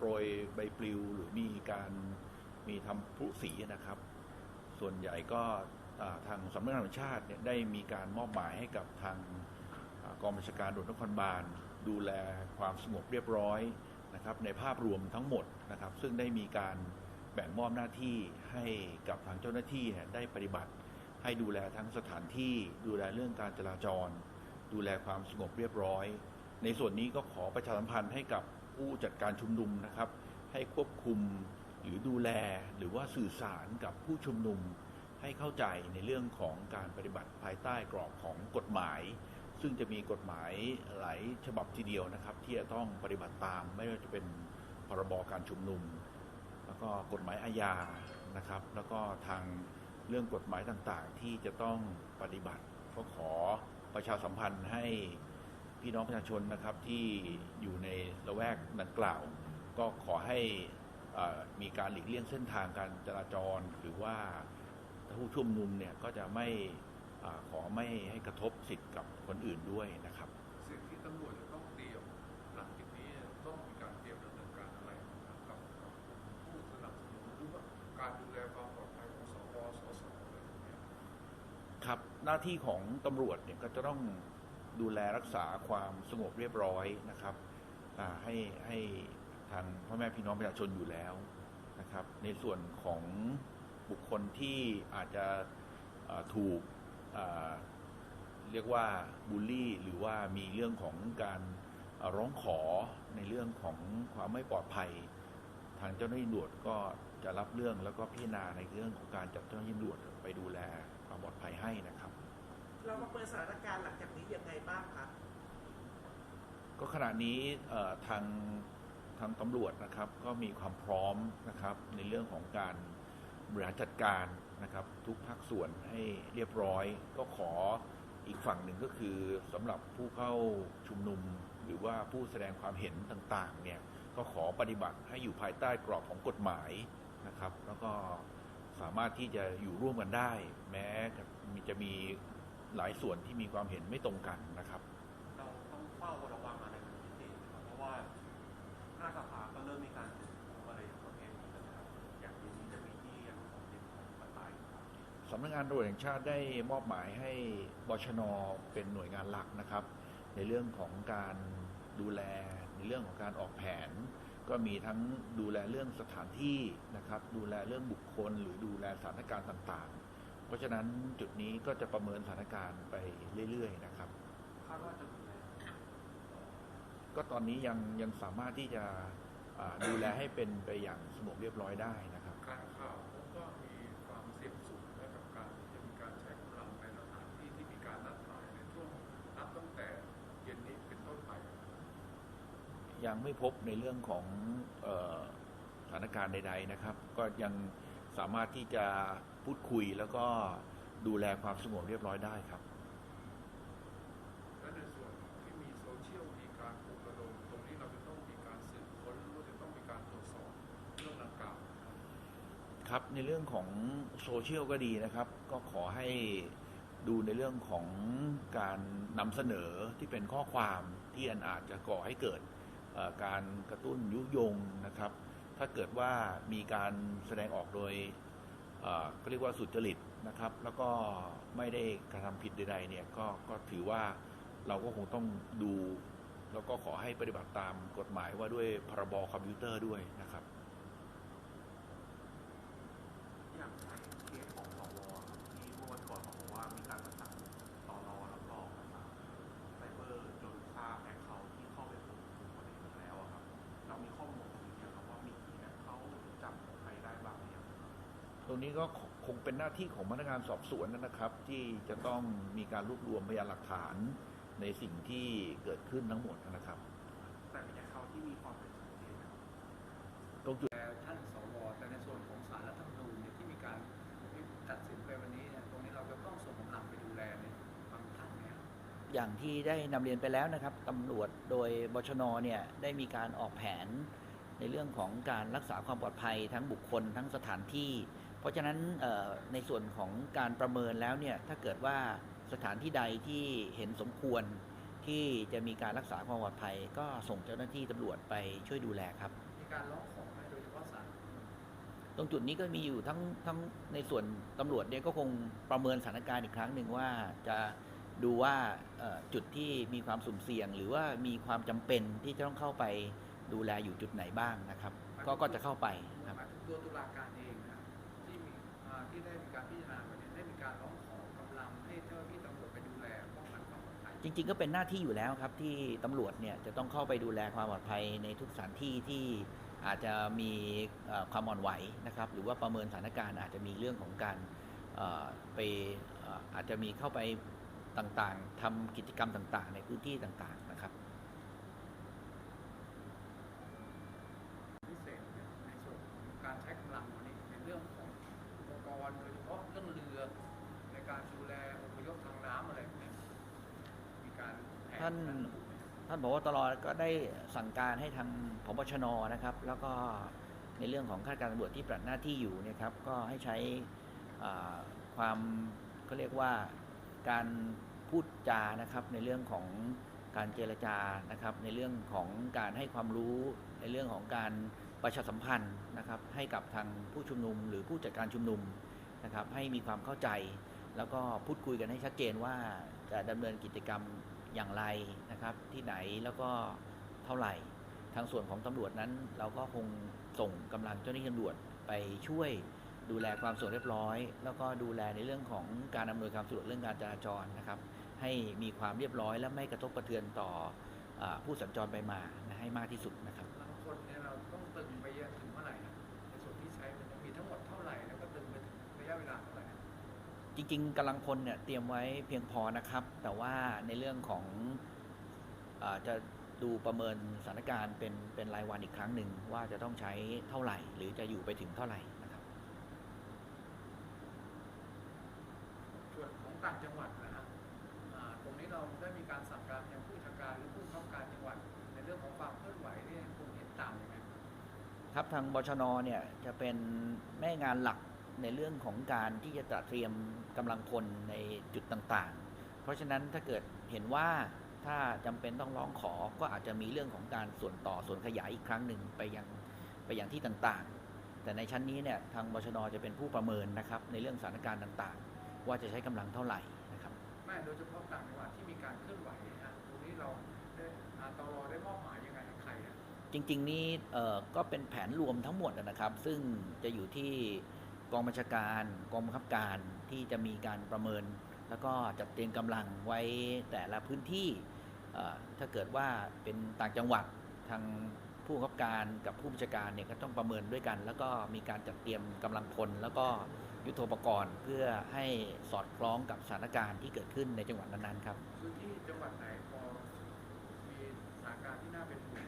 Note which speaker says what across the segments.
Speaker 1: โปรยใบปลิวหรือมีการมีทำพลุสีนะครับ ส่วนใหญ่ก็ทางสำนักงานตำรวจชาติเนี่ยได้มีการมอบหมายให้กับทางกองบัญชาการตำรวจนครบาล ดูแลความสงบเรียบร้อยนะครับ ในภาพรวมทั้งหมดนะครับ ซึ่งได้มีการแบ่งมอบหน้าที่ให้กับทางเจ้าหน้าที่เนี่ยได้ปฏิบัติ ให้ดูแลทั้งสถานที่ ดูแลเรื่องการจราจร ดูแลความสงบเรียบร้อย ในส่วนนี้ก็ขอประชาสัมพันธ์ให้กับ ผู้จัดการชุมนุมนะครับ ให้ควบคุมหรือดูแลหรือว่าสื่อสารกับผู้ชุมนุม ให้เข้าใจในเรื่องของการปฏิบัติภายใต้กรอบของกฎหมาย ซึ่งจะมีกฎหมายหลายฉบับทีเดียวนะครับ ที่จะต้องปฏิบัติตามไม่ว่าจะเป็นพรบการชุมนุม แล้วก็กฎหมายอาญานะครับ แล้วก็ทางเรื่องกฎหมายต่างๆ ที่จะต้องปฏิบัติก็ขอประชาสัมพันธ์ให้ พี่น้องประชาชนนะครับที่อยู่ในละแวกดังกล่าว ก็ขอให้เอ่อมีการหลีกเลี่ยงเส้นทางการจราจร หรือว่าผู้ชุมนุมเนี่ยก็จะไม่อาขอไม่ให้กระทบสิทธิ์กับคนอื่นด้วยนะครับ
Speaker 2: สิ่งที่ตำรวจจะต้องเตรียมหลังจากนี้ต้องมีการเตรียมดำเนินการอะไรนะครับกับผู้สนับสนุนหรือว่าการดูแลความปลอดภัยของสวสสอะไรอย่างเงี้ย
Speaker 1: ครับหน้าที่ของตำรวจเนี่ยก็จะต้อง ดูแลรักษาความสงบเรียบร้อยนะครับให้ให้ทางพ่อแม่พี่น้องประชาชนอยู่แล้วนะครับ ในส่วนของบุคคลที่อาจจะถูกเรียกว่าบูลลี่ หรือว่ามีเรื่องของการร้องขอในเรื่องของความไม่ปลอดภัย ทางเจ้าหน้าที่ตำรวจก็จะรับเรื่องแล้วก็พิจารณาในเรื่องของการจัดเจ้าหน้าที่ตำรวจไปดูแลความปลอดภัยให้นะครับ
Speaker 3: เรามาเปิดสถานการณ์หลังจากนี้ยังไงบ้างคะ
Speaker 1: ก็ขณะนี้ทางทางตำรวจนะครับ ก็มีความพร้อมนะครับ ในเรื่องของการบริหารจัดการนะครับ ทุกภาคส่วนให้เรียบร้อย ก็ขออีกฝั่งหนึ่งก็คือสำหรับผู้เข้าชุมนุม หรือว่าผู้แสดงความเห็นต่างๆเนี่ยก็ขอปฏิบัติให้อยู่ภายใต้กรอบของกฎหมายนะครับ แล้วก็สามารถที่จะอยู่ร่วมกันได้ แม้มีจะมี หลายส่วนที่มีความเห็นไม่ตรงกันนะครับ
Speaker 4: เราต้องเฝ้าระวังอะไรเป็นพิเศษนะครับเพราะว่าหน้าสภาก็เริ่มมีการจุดพลุอะไรประเภทนี้แล้วนะครับอย่างนี้จะมีที่อย่างของเด็กของปตายครับ
Speaker 1: สำนักงานตำรวจแห่งชาติได้มอบหมายให้บชนเป็นหน่วยงานหลักนะครับ ในเรื่องของการดูแลในเรื่องของการออกแผน ก็มีทั้งดูแลเรื่องสถานที่นะครับ ดูแลเรื่องบุคคล หรือดูแลสถานการณ์ต่างๆ เพราะฉะนั้นจุดนี้ก็จะประเมินสถานการณ์ไปเรื่อยๆนะครับ
Speaker 4: คาดว่าจะดูแล
Speaker 1: ก็ตอนนี้ยังยังสามารถที่จะอ่าดูแลให้เป็นไปอย่างสงบเรียบร้อยได้นะครับ
Speaker 2: การข่าวพบว่ามีความเสี่ยงสูงและกับการที่จะมีการใช้กำลังในสถานที่ที่มีการนัดหมายในช่วงนับตั้งแต่เย็นนี้เป็นต้นไป
Speaker 1: ยังไม่พบในเรื่องของเออสถานการณ์ใด ๆนะครับ ก็ยัง สามารถที่จะพูดคุยแล้วก็ดูแลความสงบเรียบร้อยได้ครับ
Speaker 2: และในส่วนที่มีโซเชียลมีการปลุกระดมตรงนี้เราจะต้องมีการสืบค้นหรือว่าจะต้องมีการตรวจสอบเรื่องดังกล่าวนะครับ
Speaker 1: ครับในเรื่องของโซเชียลก็ดีนะครับ ก็ขอให้ดูในเรื่องของการนำเสนอที่เป็นข้อความที่อันอาจจะก่อให้เกิดเอ่อการกระตุ้นยุยงนะครับ ถ้าเกิดว่ามีการแสดงออกโดยเอ่อก็เรียกว่าสุจริตนะครับ แล้วก็ไม่ได้กระทำผิดใดๆเนี่ยก็ก็ถือว่าเราก็คงต้องดู แล้วก็ขอให้ปฏิบัติตามกฎหมายว่าด้วยพรบคอมพิวเตอร์ด้วยนะครับ
Speaker 4: อย่างเคสของสวครับที่เมื่อวันก่อนเขาบอกว่ามีการประสานตรรับรองภาษาไซเบอร์จนทราบแอคเคาท์ที่เข้าไปข่มขู่คนอื่นแล้วอะครับ เรามีข้อมูลตรงนี้ไหมครับว่ามีกี่แอคเคาท์จับใครได้บ้างหรือยังครับ
Speaker 1: ตรง นี้ก็คงเป็นหน้าที่ของพนักงานสอบสวนนะครับ ที่จะต้องมีการรวบรวมพยานหลักฐานในสิ่งที่เกิดขึ้นทั้งหมดนะครับ
Speaker 4: แต่เป็นแอคเคาท์ที่มีความเป็นชัดเจนนะครับ
Speaker 1: ตรงจุด
Speaker 5: แต่ท่านสวแต่ในส่วนของสารรัฐธรรมนูญเนี่ยที่มีการตัดสินไปวันนี้เนี่ยตรงนี้เราจะต้องส่งกำลังไปดูแลในบางท่านเนี่ย
Speaker 6: อย่างที่ได้นำเรียนไปแล้วนะครับตำรวจโดยบชนเนี่ยได้มีการออกแผนในเรื่องของการรักษาความปลอดภัยทั้งบุคคลทั้งสถานที่ เพราะฉะนั้นเอ่อในส่วนของการประเมินแล้วเนี่ยถ้าเกิดว่าสถานที่ใดที่เห็นสมควรที่จะมีการรักษาความปลอดภัย ก็ส่งเจ้าหน้าที่ตำรวจไปช่วยดูแลครับ
Speaker 5: มีการร้องขอไหมโดยเฉพาะศาล
Speaker 6: ตรงจุดนี้ก็มีอยู่ทั้งทั้งในส่วนตำรวจเนี่ยก็คงประเมินสถานการณ์อีกครั้งหนึ่งว่าจะดูว่าเอ่อจุดที่มีความสุ่มเสี่ยง หรือว่ามีความจำเป็นที่จะต้องเข้าไปดูแลอยู่จุดไหนบ้างนะครับ ก็ก็จะเข้าไปครับ
Speaker 5: หมายถึงตัวตุลาการเองนะครับที่มีอ่า ที่ได้มีการพิจารณาวันนี้ได้มีการร้องขอกำลังให้เจ้าหน้าที่ตำรวจไปดูแลป้องกันความปลอดภัย
Speaker 6: จริง ๆ ก็เป็นหน้าที่อยู่แล้วครับที่ตำรวจเนี่ยจะต้องเข้าไปดูแลความปลอดภัยในทุกสถานที่ที่อาจจะมีความอ่อนไหวนะครับ หรือว่าประเมินสถานการณ์อาจจะมีเรื่องของการไปเอ่ออาจจะมีเข้าไปต่างๆทำกิจกรรมต่างๆ ในพื้นที่ต่างๆนะครับ
Speaker 5: พิเศษเนี่ยในส่วนของการใช้กำลังวันนี้ในเรื่องของอุปก รโดยเฉพาะเรื่องเรือ ในการดูแลอพยพทางน้ำอะไรพวกเนี่ยมีการแผ
Speaker 6: ท่าน
Speaker 5: การะบุไหม
Speaker 6: ท่านผบตรก็ได้สั่งการให้ทางพบชนนะครับ แล้วก็ในเรื่องของข้าราชการตำรวจที่ปฏิบัติหน้าที่อยู่เนยครับ ก็ให้ใช้อ่าความเขาเรียกว่าการพูดจานะครับ ในเรื่องของการเจรจานะครับ ในเรื่องของการให้ความรู้ ในเรื่องของการประชาสัมพันธ์นะครับ ให้กับทางผู้ชุมนุม หรือผู้จัดการชุมนุม นะครับให้มีความเข้าใจ แล้วก็พูดคุยกันให้ชัดเจนว่าจะดำเนินกิจกรรมอย่างไรนะครับ ที่ไหนแล้วก็เท่าไหร่ ทางส่วนของตำรวจนั้น เราก็คงส่งกำลังเจ้าหน้าที่ตำรวจไปช่วยดูแลความสะดวกเรียบร้อย แล้วก็ดูแลในเรื่องของการอำนวยความสะดวกเรื่องการจราจรนะครับ ให้มีความเรียบร้อยและไม่กระทบกระเทือนต่ออผู้สัญจรไปมาให้มากที่สุดนะครับ
Speaker 5: จริง
Speaker 6: ๆกำลังพลเนี่ยเตรียมไว้เพียงพอนะครับ แต่ว่าในเรื่องของอาจะดูประเมินสถานการณ์เป็นเป็นรายวันอีกครั้งหนึ่งว่าจะต้องใช้เท่าไหร่ หรือจะอยู่ไปถึงเท่าไหร่นะครับ
Speaker 5: ส่วนของต่างจังหวัดนะฮะอ่าตรงนี้เราได้มีการสั่งการยังผู้จัดการหรือผู้ข้าการจังหวัด ในเรื่องของความเคลื่อนไหวเนี่ยคงเห็นตามยังไง
Speaker 6: ครับทางบชนเนี่ยจะเป็นแม่งานหลัก ในเรื่องของการที่จะจัดเตรียมกำลังพลในจุดต่างๆ เพราะฉะนั้นถ้าเกิดเห็นว่าถ้าจำเป็นต้องร้องขอก็อาจจะมีเรื่องของการส่วนต่อส่วนขยายอีกครั้งหนึ่งไปยังไปยังที่ต่างๆ แต่ในชั้นนี้เนี่ยทางบชนจะเป็นผู้ประเมินนะครับในเรื่องสถานการณ์ต่างๆ ว่าจะใช้กำลังเท่าไหร่นะครับ
Speaker 5: ไม่โดยเฉพาะต่างจังหวัดที่มีการเคลื่อนไหวนะฮะตรงนี้เราได้อ่าตรได้มอบหมายยังไงให้ใครอะ
Speaker 6: จริงๆนี่เอ่อก็เป็นแผนรวมทั้งหมดนะครับ ซึ่งจะอยู่ที่ กองบัญชาการกองบังคับการที่จะมีการประเมิน แล้วก็จัดเตรียมกำลังไว้แต่ละพื้นที่เอ่อถ้าเกิดว่าเป็นต่างจังหวัดทางผู้บังคับการกับผู้บัญชาการเนี่ยก็ต้องประเมินด้วยกัน แล้วก็มีการจัดเตรียมกำลังพล แล้วก็ยุทโธปกรณ์ เพื่อให้สอดคล้องกับสถานการณ์ที่เกิดขึ้นในจังหวัดนั้นๆครับ
Speaker 5: พื้นที่จังหวัดไหนพอมีสถานการณ์ที่น่าเป็นห่วง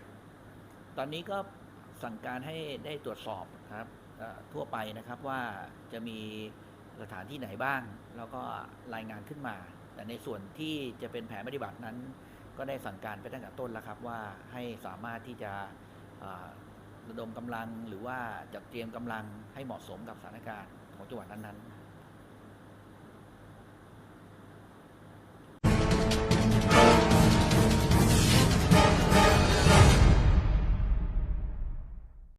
Speaker 6: ตอนนี้ก็สั่งการให้ได้ตรวจสอบครับเอ่อ ทั่วไปนะครับว่าจะมีสถานที่ไหนบ้าง แล้วก็รายงานขึ้นมา แต่ในส่วนที่จะเป็นแผนปฏิบัตินั้น ก็ได้สั่งการไปตั้งแต่ต้นแล้วครับว่าให้สามารถที่จะระดมกำลังหรือว่าจัดเตรียมกำลังให้เหมาะสมกับสถานการณ์ของจังหวัดนั้นๆ